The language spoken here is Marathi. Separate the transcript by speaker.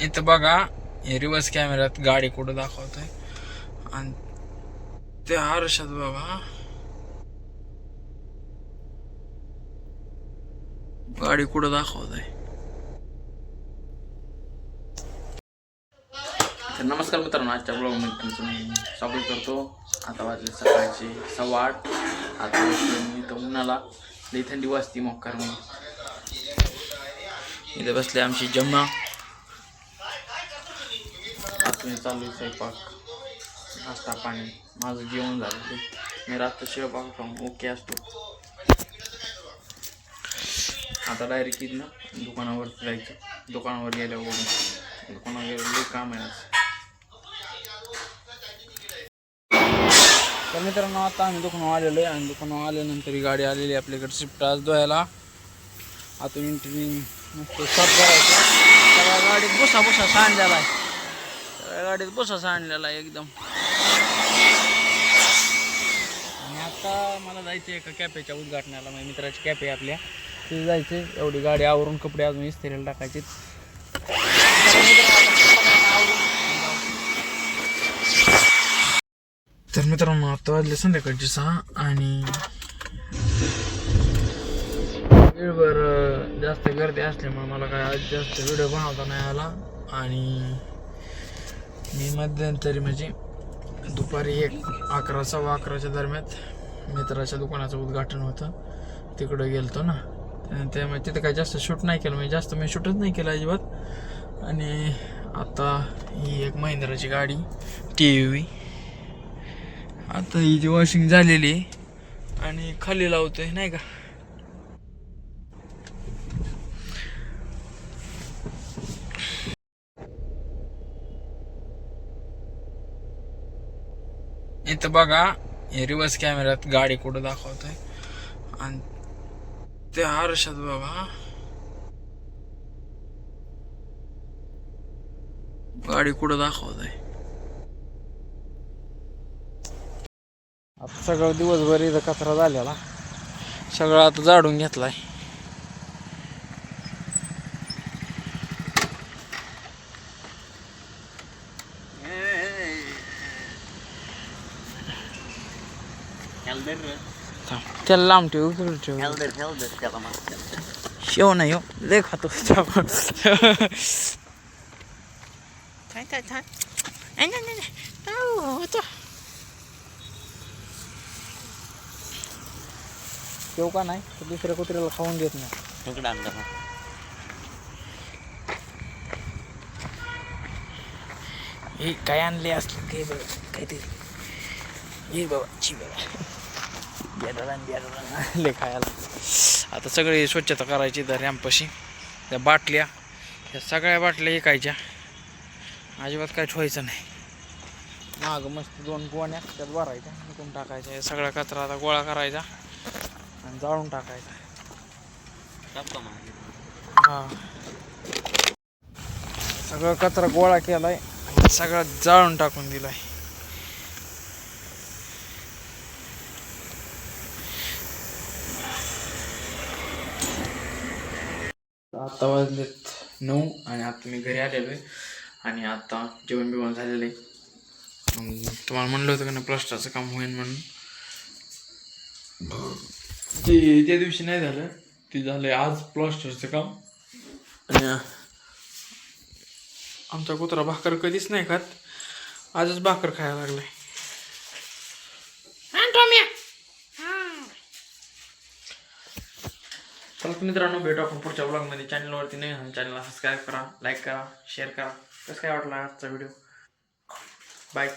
Speaker 1: इथं बघा हे रिवर्स कॅमेऱ्यात गाडी कुठं दाखवतोय. आणि त्या आरशात बघा. गाडी कुठं दाखवतोय. तर नमस्कार मित्रांनो आजच्या ब्लॉगमध्ये तुमचं स्वागत करतो. आता वाजले सकाळचे सव्वा आठ. आता मी इथं उन्हाला लई थंडी वाजती मग कारण इथं बसले आमची जमुना मी चालू आहे स्वयंपाक. नाश्ता पाणी. माझं जेवण झालं मी रात्र शिवपाक खाऊन ओके असतो. आता डायरेक्ट ना दुकानावर जायचं. दुकानावर गेल्यावर दुकानावर गेल्यावर लई काम आहे तर मित्रांनो आता आम्ही दुकानावर आलेलो आहे आणि दुकानावर आल्यानंतर ही गाडी आलेली आहे आपल्याकडे शिफ्ट आज धुवायला. आता इंटरव्ह्यू मस्त करायचं. सगळ्या गाडीत बसा बसा सांगायला आहे गाडीत बसा सांडलेला आहे एकदम. आणि आता मला जायचं एका कॅफेच्या उद्घाटनाला. माझ्या मित्राची कॅफे आहे आपल्या. तिथे जायचे एवढी गाडी आवरून कपडे अजून इस्त्रीला टाकायचे तर मित्रांनो आता वाजले संध्याकाळचे सहा आणि वेळभर जास्त गर्दी असल्यामुळे मला काय आज जास्त व्हिडिओ बनवता नाही आला. आणि मी मध्यंतरी म्हणजे दुपारी एक अकरा सव्वा अकराच्या दरम्यान मित्राच्या दुकानाचं उद्घाटन होतं. तिकडं गेलतो ना. त्यामुळे तिथं काय जास्त शूट नाही केलं. म्हणजे जास्त मी शूटच नाही केलं अजिबात. आणि आता ही एक महिंद्राची गाडी टी व्ही आता ही जी वॉशिंग झालेली आणि खाली लावतोय नाही का? इथं बघा हे रिवर्स कॅमेऱ्यात गाडी कुठं दाखवतोय. आणि त्या आरशात बघा. गाडी कुठं दाखवतोय. आता सगळं दिवसभर इथं कचरा झालेला. सगळं आता जाडून घेतलाय. त्याला लांब ठेव इकडे ठेव शेव नाही हो लय खातो काय काय काय नाही नाही नाही होतो. शेव का नाही तर दुसऱ्या कुत्र्याला खाऊन देत नाही हे काय आणले असले बघ काहीतरी ये बाबा ची बाबा. बियाडा बियाडा ले खायला. आता सगळी स्वच्छता करायची त्या रॅम्पशी त्या बाटल्या त्या सगळ्या बाटल्या ऐकायच्या अजिबात काय ठेवायचं नाही. माग मस्त दोन गोण्या त्यात भरायच्या. निघून टाकायच्या. हे सगळा कचरा आता गोळा करायचा आणि जाळून टाकायचा. हा. सगळं कचरा गोळा केलाय सगळं जाळून टाकून दिलाय. आत्ता वाजलेत नऊ आणि आता मी घरी आलेलो आहे आणि आता जेवण बिवण झालेलं आहे. तुम्हाला म्हणलं होतं का ना प्लास्टरचं काम होईल म्हणून. ते त्या दिवशी नाही झालं. ते झालंय आज प्लास्टरचं काम. आणि आमचा कुत्रा भाकर कधीच नाही खात. आजच भाकर खायला लागलाय. तर मित्रांनो भेटू आपण पुढच्या ब्लॉगमध्ये चॅनलवरती नाही चॅनलला सबस्क्राईब करा लाईक करा शेअर करा. कसं काय वाटलं आजचा व्हिडिओ बाय